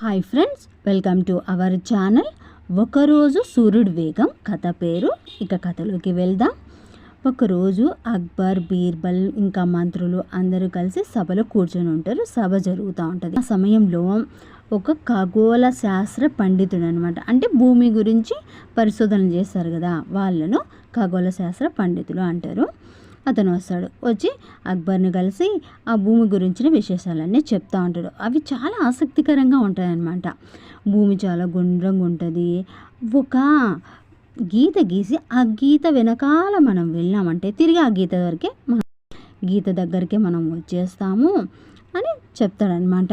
Hi friends welcome to our channel. ఒకరోజు సూర్యుడు వేగం కథ పేరు ఇక కథలోకి వెళ్దాం. ఒకరోజు అక్బర్ బీర్బల్ ఇంకా మంత్రులు అందరూ కలిసి సభలో కూర్చొని ఉంటారు. సభ జరుగుతూ ఉంటుంది. ఆ సమయంలో ఒక ఖగోళ శాస్త్ర పండితుడు అనమాట అంటే భూమి గురించి పరిశోధన చేస్తారు కదా వాళ్ళను ఖగోళ శాస్త్ర పండితులు అంటారు. అతను వస్తాడు. వచ్చి అక్బర్ని కలిసి ఆ భూమి గురించిన విశేషాలన్నీ చెప్తా ఉంటాడు. అవి చాలా ఆసక్తికరంగా ఉంటాయన్నమాట. భూమి చాలా గుండ్రంగా ఉంటుంది. ఒక గీత గీసి ఆ గీత వెనకాల మనం వెళ్ళామంటే తిరిగి ఆ గీత వరకే మనం గీత దగ్గరికే మనం వచ్చేస్తాము అని చెప్తాడనమాట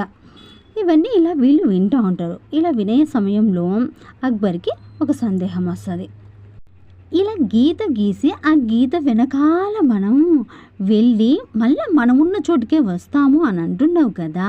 ఇవన్నీ ఇలా వీళ్ళు వింటూ ఉంటారు. ఇలా వినే సమయంలో అక్బర్కి ఒక సందేహం వస్తుంది. ఇలా గీత గీసి ఆ గీత వెనకాల మనం వెళ్ళి మళ్ళీ మనమున్న చోటుకే వస్తాము అని అంటున్నావు కదా.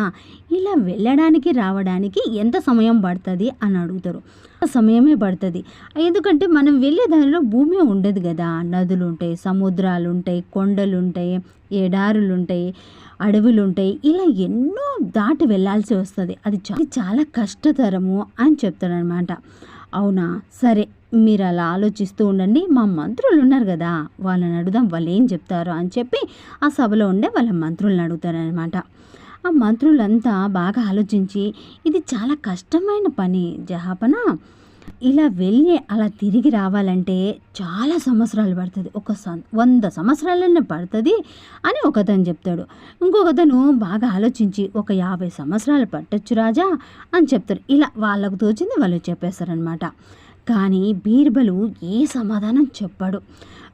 ఇలా వెళ్ళడానికి రావడానికి ఎంత సమయం పడుతుంది అని అడుగుతారు. సమయమే పడుతుంది. ఎందుకంటే మనం వెళ్ళే దానిలో భూమి ఉండదు కదా. నదులు ఉంటాయి సముద్రాలు ఉంటాయి కొండలు ఉంటాయి ఎడారులు ఉంటాయి అడవులు ఉంటాయి ఇలా ఎన్నో దాటి వెళ్ళాల్సి వస్తుంది. అది చాలా కష్టతరము అని చెప్తాడనమాట అవునా? సరే మీరు అలా ఆలోచిస్తూ ఉండండి. మా మంత్రులు ఉన్నారు కదా వాళ్ళని అడుగుదాం వాళ్ళు ఏం చెప్తారో అని చెప్పి ఆ సభలో ఉండే వాళ్ళ మంత్రులను అడుగుతారనమాట ఆ మంత్రులంతా బాగా ఆలోచించి ఇది చాలా కష్టమైన పని జహాపన? ఇలా వెళ్ళి అలా తిరిగి రావాలంటే చాలా సంవత్సరాలు పడుతుంది. ఒక వంద సంవత్సరాలనే పడుతుంది అని ఒకతను చెప్తాడు. ఇంకొకతను బాగా ఆలోచించి ఒక యాభై సంవత్సరాలు పట్టొచ్చు రాజా అని చెప్తారు ఇలా వాళ్ళకు తోచింది వాళ్ళు చెప్పేస్తారనమాట కానీ బీర్బలు ఏ సమాధానం చెప్పాడు.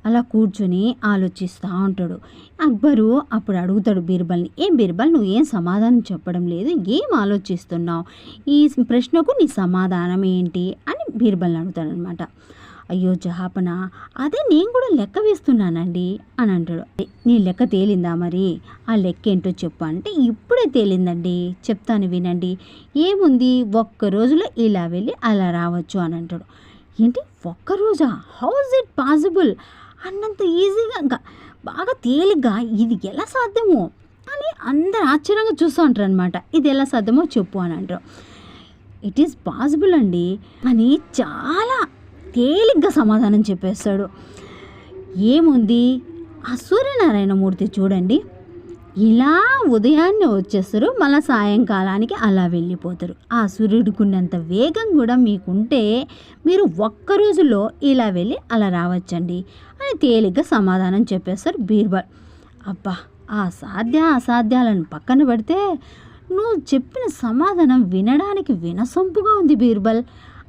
అలా కూర్చొని ఆలోచిస్తూ ఉంటాడు. అక్బరు అప్పుడు అడుగుతాడు బీర్బల్ని ఏం బీర్బల్ నువ్వు ఏం సమాధానం చెప్పడం లేదు? ఏం ఆలోచిస్తున్నావు? ఈ ప్రశ్నకు నీ సమాధానం ఏంటి? అని బీర్బల్ని అడుగుతాడనమాట అయ్యో జహాపన అదే నేను కూడా లెక్క వేస్తున్నానండి అని అంటాడు. నీ లెక్క తేలిందా మరి? ఆ లెక్క ఏంటో చెప్పు అంటే ఇప్పుడే తేలిందండి చెప్తాను వినండి. ఏముంది ఒక్క రోజులో ఇలా వెళ్ళి అలా రావచ్చు అని అంటాడు. ఏంటి ఒక్కరోజా హౌస్ ఇట్ పాసిబుల్ అన్నంత ఈజీగా ఇంకా బాగా తేలిగ్గా ఇది ఎలా సాధ్యమో అని అందరు ఆశ్చర్యంగా చూస్తూ ఉంటారు అనమాట ఇది ఎలా సాధ్యమో చెప్పు అని అంటారు. ఇట్ ఈస్ పాసిబుల్ అండి. అని చాలా తేలిగ్గా సమాధానం చెప్పేస్తాడు. ఏముంది? ఆ సూర్యనారాయణమూర్తి చూడండి. ఇలా ఉదయాన్నే వచ్చేస్తారు. మళ్ళీ సాయంకాలానికి అలా వెళ్ళిపోతారు. ఆ సూర్యుడికున్నంత వేగం కూడా మీకుంటే మీరు ఒక్క రోజులో ఇలా వెళ్ళి అలా రావచ్చండి అని తేలిగ్గా సమాధానం చెప్పేస్తారు బీర్బల్. అబ్బా ఆ సాధ్య అసాధ్యాలను పక్కన పెడితే నువ్వు చెప్పిన సమాధానం వినడానికి వినసొంపుగా ఉంది బీర్బల్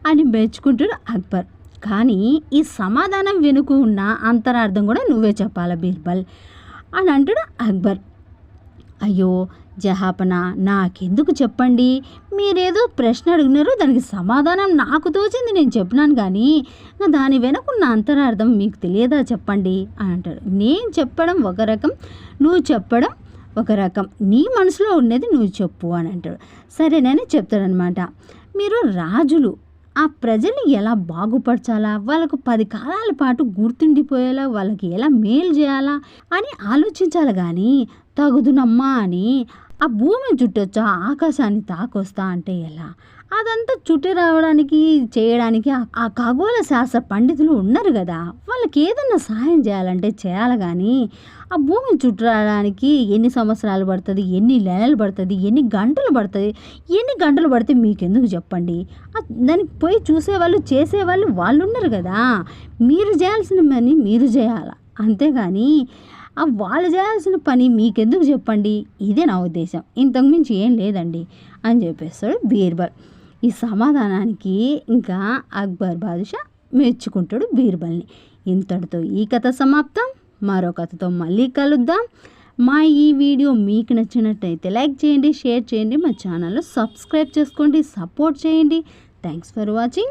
అని మెచ్చుకుంటాడు అక్బర్. కానీ ఈ సమాధానం వెనుక ఉన్న అంతరార్థం కూడా నువ్వే చెప్పాలా బీర్బల్ అని అంటాడు అక్బర్. అయ్యో జహాపన నాకెందుకు చెప్పండి? మీరేదో ప్రశ్న అడిగినారు దానికి సమాధానం నాకు తోచింది నేను చెప్పినాను కానీ దాని వెనకున్న అంతరార్థం మీకు తెలియదా చెప్పండి అని అంటాడు. నేను చెప్పడం ఒక రకం నువ్వు చెప్పడం ఒక రకం. నీ మనసులో ఉన్నది నువ్వు చెప్పు అని అంటాడు. సరేనని చెప్తాడనమాట. మీరు రాజులు ఆ ప్రజల్ని ఎలా బాగుపరచాలా? వాళ్ళకు పది కాలాల పాటు గుర్తుండిపోయేలా? వాళ్ళకి ఎలా మేలు చేయాలా? అని ఆలోచించాలి కానీ తగుదునమ్మా అని ఆ భూమిని చుట్టొచ్చా? ఆకాశాన్ని తాకొస్తా అంటే ఎలా? అదంతా చుట్టి రావడానికి చేయడానికి ఆ ఖగోళ శాస్త్ర పండితులు ఉన్నారు కదా. వాళ్ళకి ఏదన్నా సహాయం చేయాలంటే చేయాలి కానీ ఆ భూమిని చుట్టూ రావడానికి ఎన్ని సంవత్సరాలు పడుతుంది ఎన్ని నెలలు పడుతుంది ఎన్ని గంటలు పడుతుంది ఎన్ని గంటలు పడితే మీకెందుకు చెప్పండి? దానికి పోయి చూసేవాళ్ళు చేసేవాళ్ళు వాళ్ళు ఉన్నారు కదా. మీరు చేయాల్సిన పని మీరు చేయాలి? అంతేగాని వాళ్ళు చేయాల్సిన పని మీకెందుకు చెప్పండి? ఇదే నా ఉద్దేశం. ఇంతకుమించి ఏం లేదండి అని చెప్పేస్తాడు బీర్బల్. ఈ సమాధానానికి ఇంకా అక్బర్ బాదుషా మెచ్చుకుంటాడు బీర్బల్ని. ఇంతటితో ఈ కథ సమాప్తం. మరో కథతో మళ్ళీ కలుద్దాం. మా ఈ వీడియో మీకు నచ్చినట్టయితే లైక్ చేయండి షేర్ చేయండి మా ఛానల్లో సబ్స్క్రైబ్ చేసుకోండి సపోర్ట్ చేయండి. Thanks for watching.